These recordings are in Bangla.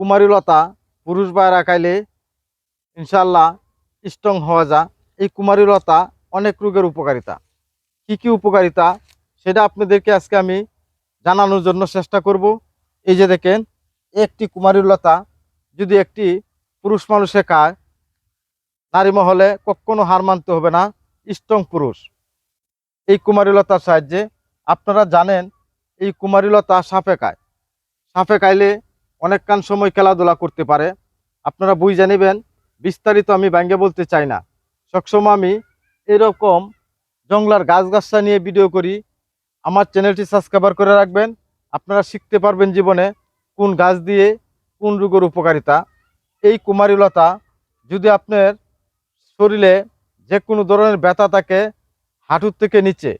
কুমারী লতা, পুরুষ বাইরা খাইলে ইনশাল্লাহ স্ট্রং হওয়া যায় এই কুমারী লতা অনেক রোগের উপকারিতা। কি কি উপকারিতা? সেটা আপনাদেরকে আজকে আমি জানানোর জন্য চেষ্টা করব। এই যে দেখেন, একটি কুমারী লতা যদি একটি পুরুষ মানুষে খায়, নারী মহলে কখনো হার মানতে হবে না স্ট্রং পুরুষ। এই কুমারী লতার সাহায্যে আপনারা জানেন, এই কুমারী লতা সাপে খায়। সাপে খাইলে অনেকক্ষণ সময় খেলাধুলা করতে পারে। আপনারা বুঝে নেবেন, বিস্তারিত আমি ব্যাঙ্গে বলতে চাই না। সবসময় আমি এরকম জংলার গাছ গাছটা নিয়ে ভিডিও করি। আমার চ্যানেলটি সাবস্ক্রাইবার করে রাখবেন। আপনারা শিখতে পারবেন জীবনে কোন গাছ দিয়ে কোন রোগের উপকারিতা। এই কুমারী লতা যদি আপনার শরীরে যে কোনো ধরনের ব্যথা থাকে, হাঁটুর থেকে নিচে,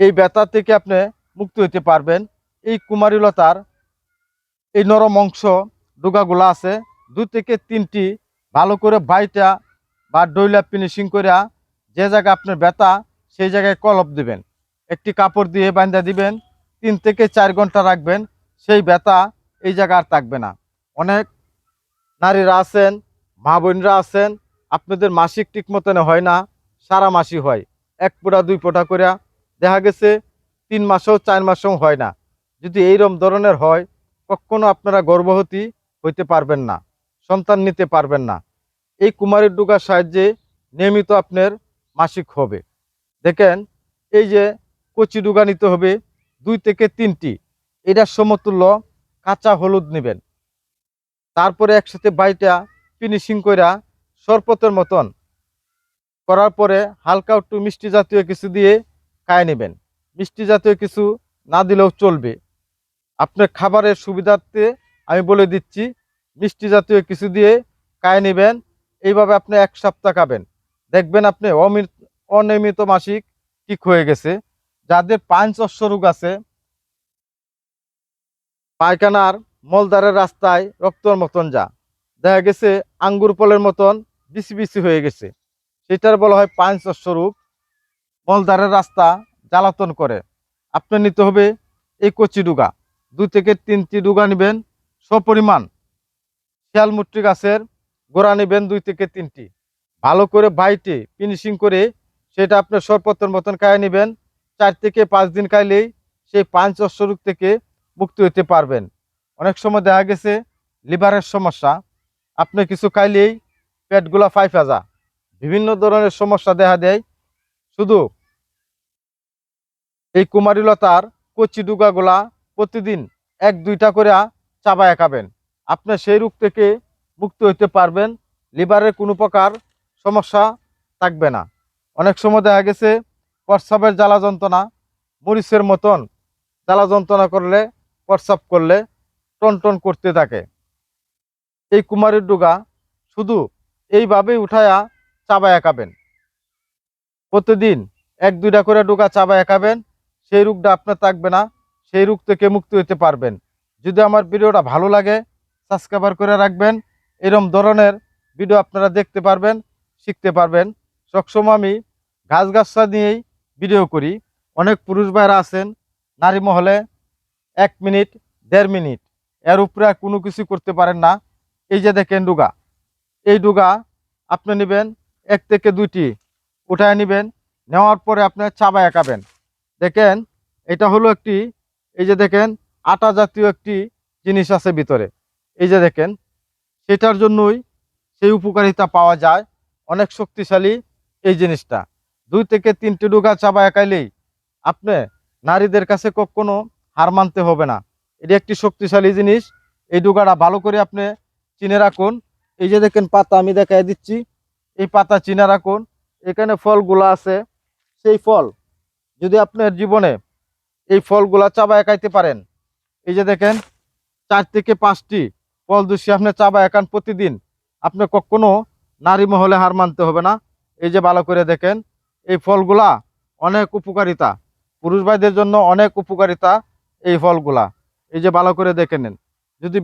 এই ব্যথা থেকে আপনি মুক্ত হতে পারবেন। এই কুমারী লতার এই নরম অংশ ডোগাগুলো আছে দু থেকে তিনটি ভালো করে বাইটা বা ডইলা ফিনিশিং করে যে জায়গায় আপনার ব্যথা, সেই জায়গায় কলপ দিবেন। একটি কাপড় দিয়ে বান্ধা দিবেন, তিন থেকে চার ঘণ্টা রাখবেন, সেই ব্যথা এই জায়গা আর থাকবে না। অনেক নারীরা আছেন, মা বোনরা আছেন, আপনাদের মাসিক ঠিক মতন হয় না, সারা মাসি হয়। এক ফোঁটা দুই ফোঁটা করে দেখা গেছে, তিন মাসেও, চার মাসেও হয় না। যদি এইরকম ধরনের হয় কখনো আপনারা গর্ভবতী হইতে পারবেন না, সন্তান নিতে পারবেন না। এই কুমারীর ডুগার সাহায্যে নিয়মিত আপনার মাসিক হবে। দেখেন, এই যে কচি ডুগা নিতে হবে, দুই থেকে তিনটি। এটার সমতুল্য কাঁচা হলুদ নেবেন। তারপরে একসাথে বাইটা ফিনিশিং কইরা সরপতের মতন করার পরে হালকা একটু মিষ্টি জাতীয় কিছু দিয়ে খায় নেবেন। মিষ্টি জাতীয় কিছু না দিলেও চলবে। আপনার খাবারের সুবিধার্থে আমি বলে দিচ্ছি, মিষ্টি জাতীয় কিছু দিয়ে খায় নেবেন, এইভাবে আপনি এক সপ্তাহ খাবেন। দেখবেন আপনি অমিত অনিয়মিত মাসিক ঠিক হয়ে গেছে। যাদের পাঁচ অশ্ব রোগ আছে, পায়খানার মলদারের রাস্তায় রক্তর মতন যা, দেখা গেছে আঙ্গুর ফলের মতন বিসি বিসি হয়ে গেছে। সেটার বলা হয় পাঁচ রূপ মলদারের রাস্তা জ্বালাতন করে। আপনি নিতে হবে এই কচি ডুগা। দুই থেকে তিনটি ডুগা নেবেন, সপরিমাণ। শিয়ালমুট্রি গাছের গোড়া নেবেন দুই থেকে তিনটি। ভালো করে বাইটে ফিনিশিং করে সেটা আপনার সরপতের মতন খাইয়ে নেবেন। চার থেকে পাঁচ দিন খাইলেই সেই পাঁচ রোগ থেকে মুক্তি হতে পারবেন। অনেক সময় দেখা গেছে লিভারের সমস্যা। আপনি কিছু খাইলেই পেটগুলা ফাইফা যা বিভিন্ন ধরনের সমস্যা দেখা দেয়। শুধু এই কুমারীলতার কচি ডুগাগুলা প্রতিদিন এক, দুইটা করে চাবায় খাবেন। আপনি সেই রোগ থেকে মুক্ত হইতে পারবেন। লিভারের কোনো প্রকার সমস্যা থাকবে না। অনেক সময় দেখা গেছে, প্রস্রাবের জ্বালা যন্ত্রণা, মরিচের মতন জ্বালা যন্ত্রণা করলে, প্রস্রাব করলে টন টন করতে থাকে। এই কুমারীর ডুগা শুধু এইভাবেই উঠায়া চাবায় খাবেন। প্রতিদিন এক, দুইটা করে ডুগা চাবায় খাবেন। সেই রোগটা আপনার থাকবে না। সেই রোগ থেকে মুক্তি হতে পারবেন। যদি আমার ভিডিওটা ভালো লাগে সাবস্ক্রাইবার করে রাখবেন। এরম ধরনের ভিডিও আপনারা দেখতে পারবেন, শিখতে পারবেন। সবসময় আমি গাছ গাছটা নিয়েই ভিডিও করি। অনেক পুরুষ ভাইরা আছেন, নারী মহলে এক মিনিট, দেড় মিনিট। এর উপরে কোনো কিছু করতে পারেন না। এই যে দেখেন ডুগা। এই ডুগা আপনি নেবেন এক থেকে দুইটি উঠায় নেবেন। নেওয়ার পরে আপনি চাবায় একাবেন দেখেন, এটা হলো একটি এই যে দেখেন, আটা জাতীয় একটি জিনিস আছে ভিতরে। এই যে দেখেন, সেটার জন্যই সেই উপকারিতা পাওয়া যায় অনেক শক্তিশালী এই জিনিসটা। দুই থেকে তিনটি ডুগা চাবা একাইলেই আপনি নারীদের কাছে কখনো হার মানতে হবে না। এটি একটি শক্তিশালী জিনিস। এই ডুগাটা ভালো করে আপনি চিনে রাখুন। এই যে দেখেন, পাতা আমি দেখাই দিচ্ছি। এই পাতা চিনে রাখুন। এখানে ফলগুলো আছে। সেই ফল যদি আপনার জীবনে এই ফলগুলা চাবা একাইতে পারেন। এই যে দেখেন, চার থেকে পাঁচটি ফল দোষী আপনি চাবা একান প্রতিদিন। আপনি কখনো নারী মহলে হার মানতে হবে না। এই যে ভালো করে দেখেন, এই ফলগুলা অনেক উপকারিতা। পুরুষ ভাইদের জন্য অনেক উপকারিতা এই ফলগুলা। এই যে ভালো করে দেখে নেন। যদি